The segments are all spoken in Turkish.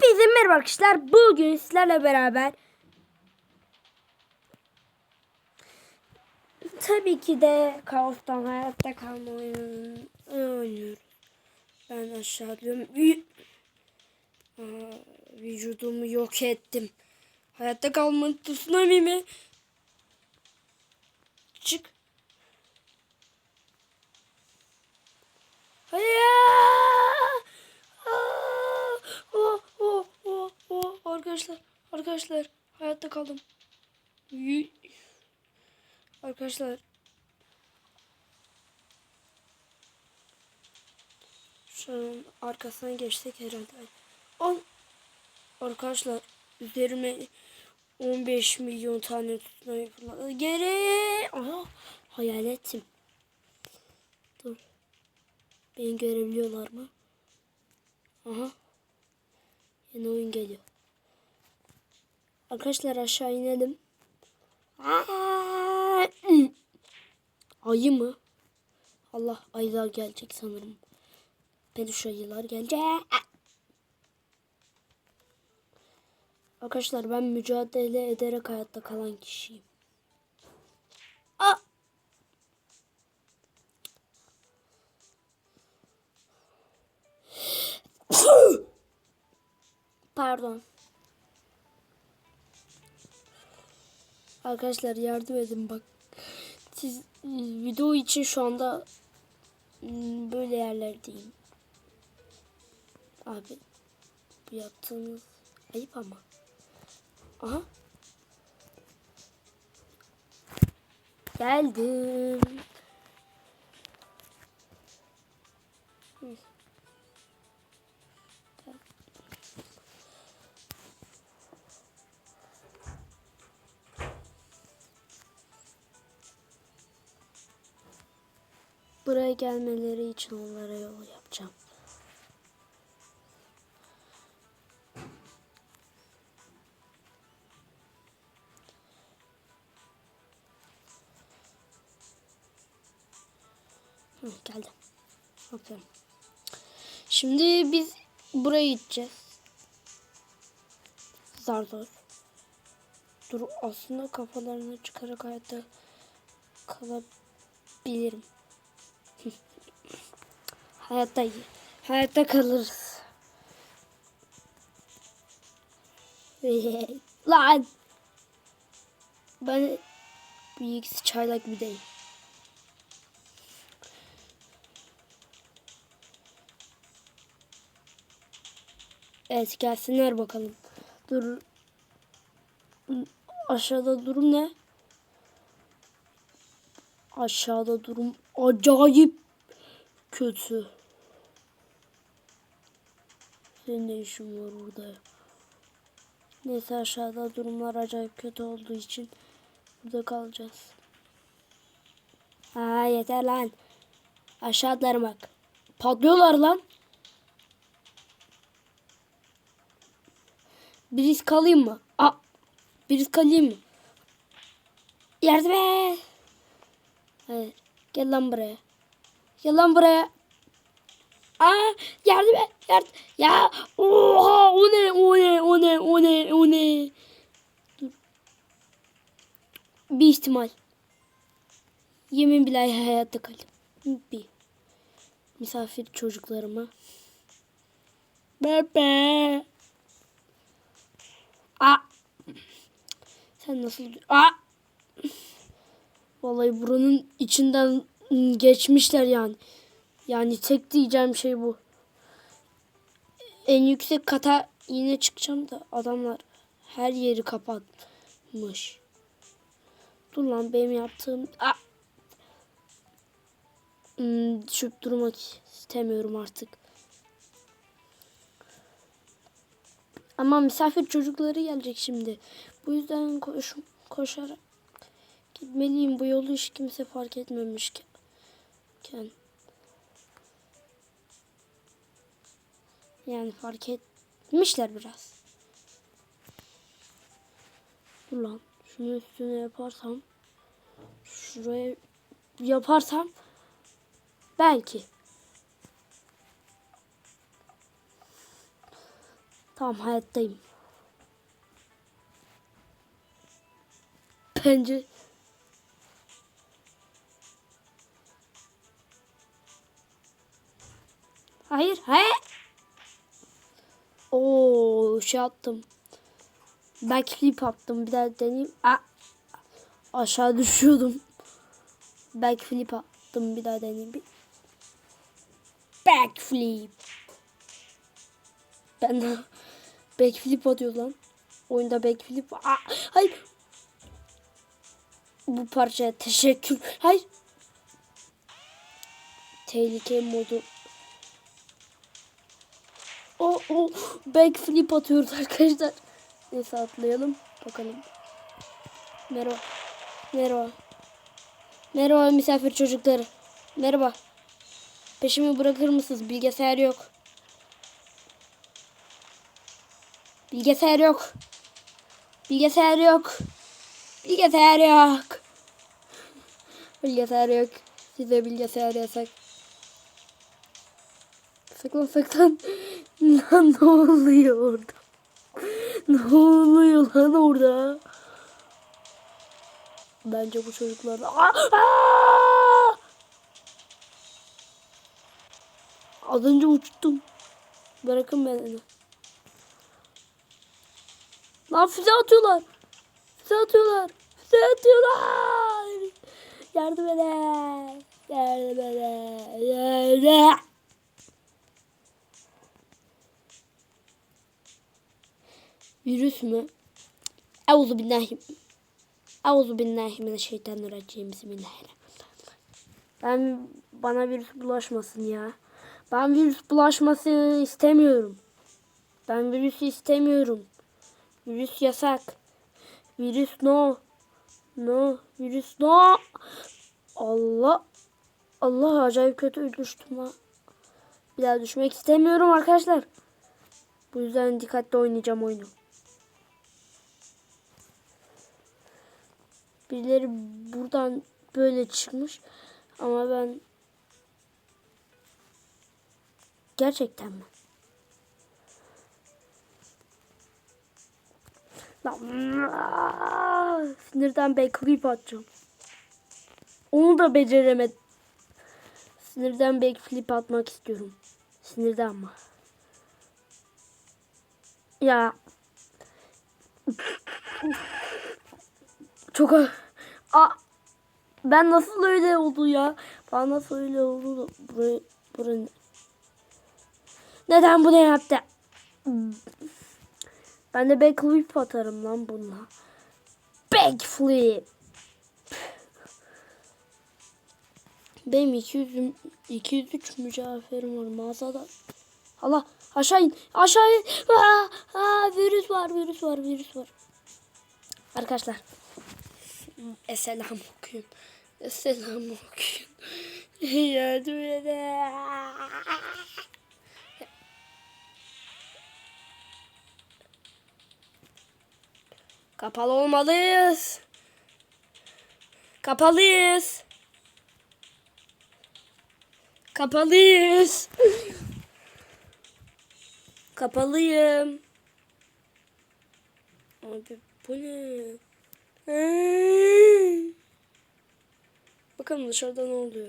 Hepinize merhaba arkadaşlar. Bugün sizlerle beraber tabii ki de kaostan hayatta kalma oyununu oynuyoruz. Ben aşağı Aa, vücudumu yok ettim. Hayatta kalma tsunami mi? Çık. Hayır. Aa! Oh, oh, oh, oh. Arkadaşlar, arkadaşlar hayatta kaldım. Arkadaşlar. Şu an arkasına geçtik herhalde. On. Arkadaşlar üzerime 15 milyon tane tutmayı fırladı. Geri. Aha, hayal ettim. Dur. Beni görebiliyorlar mı? Aha. Yeni oyun geliyor. Arkadaşlar aşağı inelim. Ayı mı? Allah ayılar gelecek sanırım. Peluş ayılar gelecek. Arkadaşlar ben mücadele ederek hayatta kalan kişiyim. Aa! Pardon. Arkadaşlar yardım edin bak. Siz video için şu anda mm, böyle yerlerdeyim. Abi bu yaptığınız ayıp ama. Aha. Geldim. Hı. Buraya gelmeleri için onlara yol yapacağım. Geldim. Aferin. Şimdi biz buraya gideceğiz. Zar zor. Dur aslında kafalarını çıkarak hayatta kalabilirim. Hayatta. Hayatta kalırız. Lan. Ben bir ikisi çaylak bir değil. Evet gelsinler bakalım. Dur. Aşağıda durum ne? Aşağıda durum acayip kötü. Senin ne işin var burada? Neyse aşağıda durumlar acayip kötü olduğu için burada kalacağız. Aa yeter lan. Aşağılara bak. Patlıyorlar lan. Bir risk kalayım mı? Aa, bir risk kalayım mı? Yardım et. Hayır. Gel lan buraya. Gel lan buraya. Aa, yardım et. Yardım. Ya. Oha. O ne? O ne? O ne? O ne? O ne? Bir ihtimal. Yemin billahi hayatta kalayım. Bir. Misafir çocuklarıma. Bebe. Aa. Sen nasıl... Aa. Vallahi buranın içinden geçmişler yani. Yani tek diyeceğim şey bu. En yüksek kata yine çıkacağım da adamlar her yeri kapatmış. Dur lan benim yaptığım... Aa. Hmm, düşüp durmak istemiyorum artık. Ama misafir çocukları gelecek şimdi. Bu yüzden koş, koşarak gitmeliyim. Bu yolu hiç kimse fark etmemişken. Yani fark etmişler biraz. Dur. Şunu üstüne yaparsam. Şuraya yaparsam. Belki. Tamam hayattayım. Bence Hayır, hayır. Şey attım. Backflip attım. Bir daha deneyeyim. Aa, aşağı düşüyordum. Backflip attım. Bir daha deneyeyim. Bir. Backflip. Ben de backflip atıyor lan. Oyunda backflip. Aa, hayır. Bu parçaya teşekkür. Hayır. Tehlike modu. O o backflip atıyoruz arkadaşlar. Neyse atlayalım. Bakalım. Merhaba. Merhaba. Merhaba misafir çocukları. Merhaba. Peşimi bırakır mısınız? Bilgisayar yok. Bilgisayar yok. Bilgisayar yok. Bilgisayar yok. Bilgisayar yok. Size bilgisayar yasak. Saklan saklan. Lan ne oluyor orada? Ne oluyor lan orada? Bence bu çocuklar... Aa! Aa! Az önce uçtum. Bırakın beni. Lan füze atıyorlar. Füze atıyorlar. Füze atıyorlar. Yardım edin. Yardım edin. Yardım. Virüs mü? Euzu billahi. Euzu billahi mineşşeytanirracim. Bismillahirrahmanirrahim. Ben bana virüs bulaşmasın ya. Ben virüs bulaşmasını istemiyorum. Ben virüsü istemiyorum. Virüs yasak. Virüs no. No. Virüs no. Allah. Allah acayip kötü düştüm ha. Bir daha düşmek istemiyorum arkadaşlar. Bu yüzden dikkatli oynayacağım oyunu. Birileri buradan böyle çıkmış. Ama ben gerçekten mi? Sinirden backflip atacağım. Onu da beceremedim. Sinirden backflip atmak istiyorum. Sinirden ama. Ya. Çok a ben nasıl öyle oldu ya? Bana nasıl öyle oldu da buraya, buraya neden bunu yaptı? Ben de backflip atarım lan bununla. Backflip. Benim 200 203 mücevherim var mağazada. Allah aşağı in aşağı in. Aa, aa, virüs var virüs var virüs var. Arkadaşlar. Esselam okuyun. Esselam okuyun. Yardım edin. Kapalı olmalıyız. Kapalıyız. Kapalıyız. Kapalıyım. Abi bu ne? Hey. Bakalım dışarıda ne oluyor.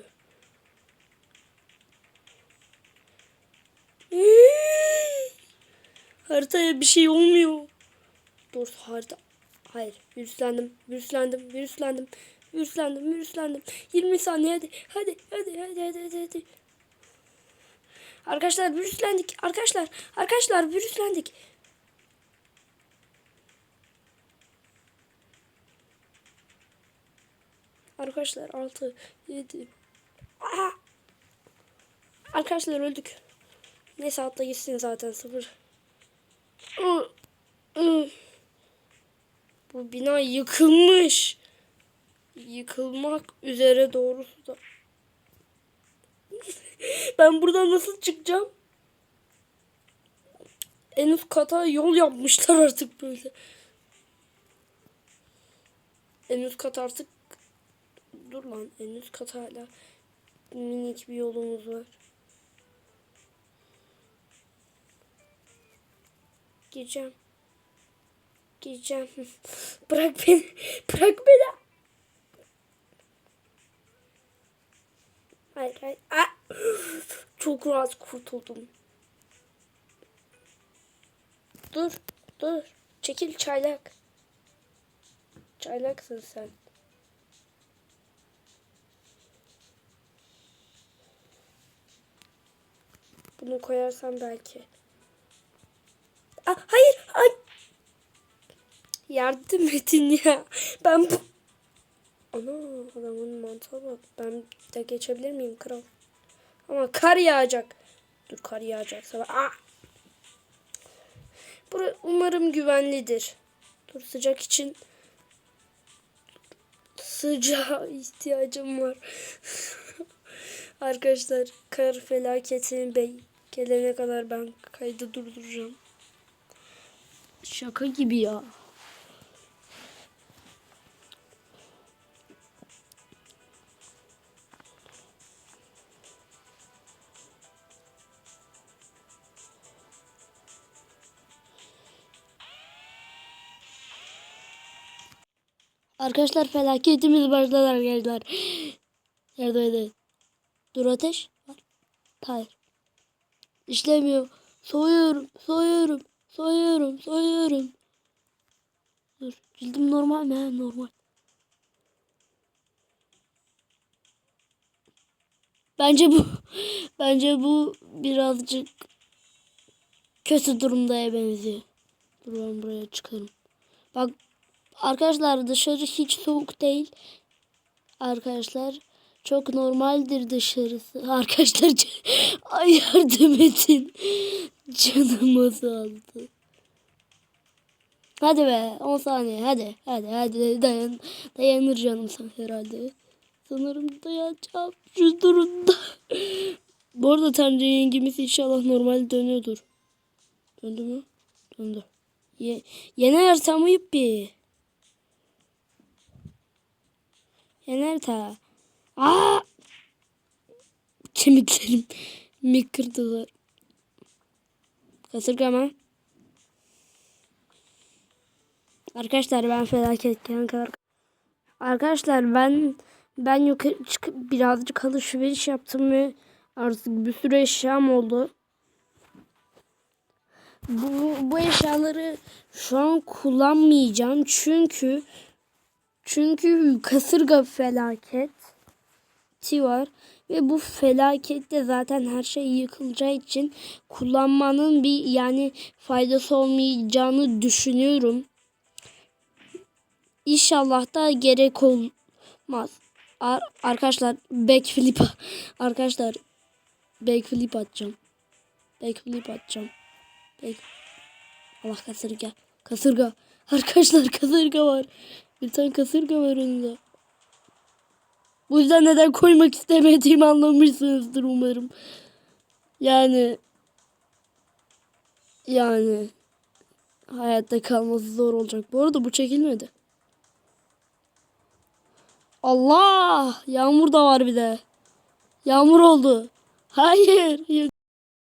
Hey. Haritaya bir şey olmuyor. Doğrusu harita. Hayır. Virüslendim. Virüslendim. Virüslendim. Virüslendim. Virüslendim. 20 saniye hadi. Hadi. Hadi. Hadi. Hadi. Hadi. hadi. Arkadaşlar virüslendik. Arkadaşlar. Arkadaşlar virüslendik. Arkadaşlar 6 7 Aa! Arkadaşlar öldük. Neyse atla gitsin zaten sıfır. Bu bina yıkılmış. Yıkılmak üzere doğrusu da. ben buradan nasıl çıkacağım? En üst kata yol yapmışlar artık böyle. En üst kat artık dur lan en üst kat hala minik bir yolumuz var. Gireceğim. Gireceğim. Bırak beni. Bırak beni. Hayır hayır. Aa! Çok rahat kurtuldum. Dur. Dur. Çekil çaylak. Çaylaksın sen. Bunu koyarsam belki. Aa, hayır. Ay. Yardım edin ya. Ben bu... Ana adamın mantığa bak. Ben de geçebilir miyim kral? Ama kar yağacak. Dur kar yağacaksa. Aa. Bura umarım güvenlidir. Dur sıcak için sıcağa ihtiyacım var. Arkadaşlar kar felaketinin bey gelene kadar ben kaydı durduracağım. Şaka gibi ya. Arkadaşlar felaketimiz başladı arkadaşlar. Edin. Dur ateş. Hayır. İşlemiyor. Soğuyorum, soğuyorum, soğuyorum, soğuyorum. Dur. Cildim normal mi? He, normal. Bence bu bence bu birazcık kötü durumdaya benziyor. Dur ben buraya çıkarım. Bak arkadaşlar dışarı hiç soğuk değil. Arkadaşlar çok normaldir dışarısı. Arkadaşlar ay yardım edin. Canımı aldı. Hadi be 10 saniye hadi hadi hadi dayan dayanır canım sen herhalde. Sanırım dayanacağım şu durumda. Bu arada Tanrı yengemiz inşallah normal dönüyordur. Döndü mü? Döndü. Ye yenersem uyup bir. Yener ta. Aa! Kemiklerim mi kırdılar. Kasırga mı? Arkadaşlar ben felaket kadar. Arkadaşlar ben ben yukarı çıkıp birazcık alışveriş yaptım ve artık bir sürü eşyam oldu. Bu, bu eşyaları şu an kullanmayacağım çünkü çünkü kasırga felaket var ve bu felakette zaten her şey yıkılacağı için kullanmanın bir yani faydası olmayacağını düşünüyorum. İnşallah da gerek olmaz. Ar arkadaşlar backflip arkadaşlar backflip atacağım. Backflip atacağım. Back Allah kasırga. Kasırga. Arkadaşlar kasırga var. Bir tane kasırga var önünde. Bu yüzden neden koymak istemediğimi anlamışsınızdır umarım. Yani yani hayatta kalması zor olacak. Bu arada bu çekilmedi. Allah! Yağmur da var bir de. Yağmur oldu. Hayır.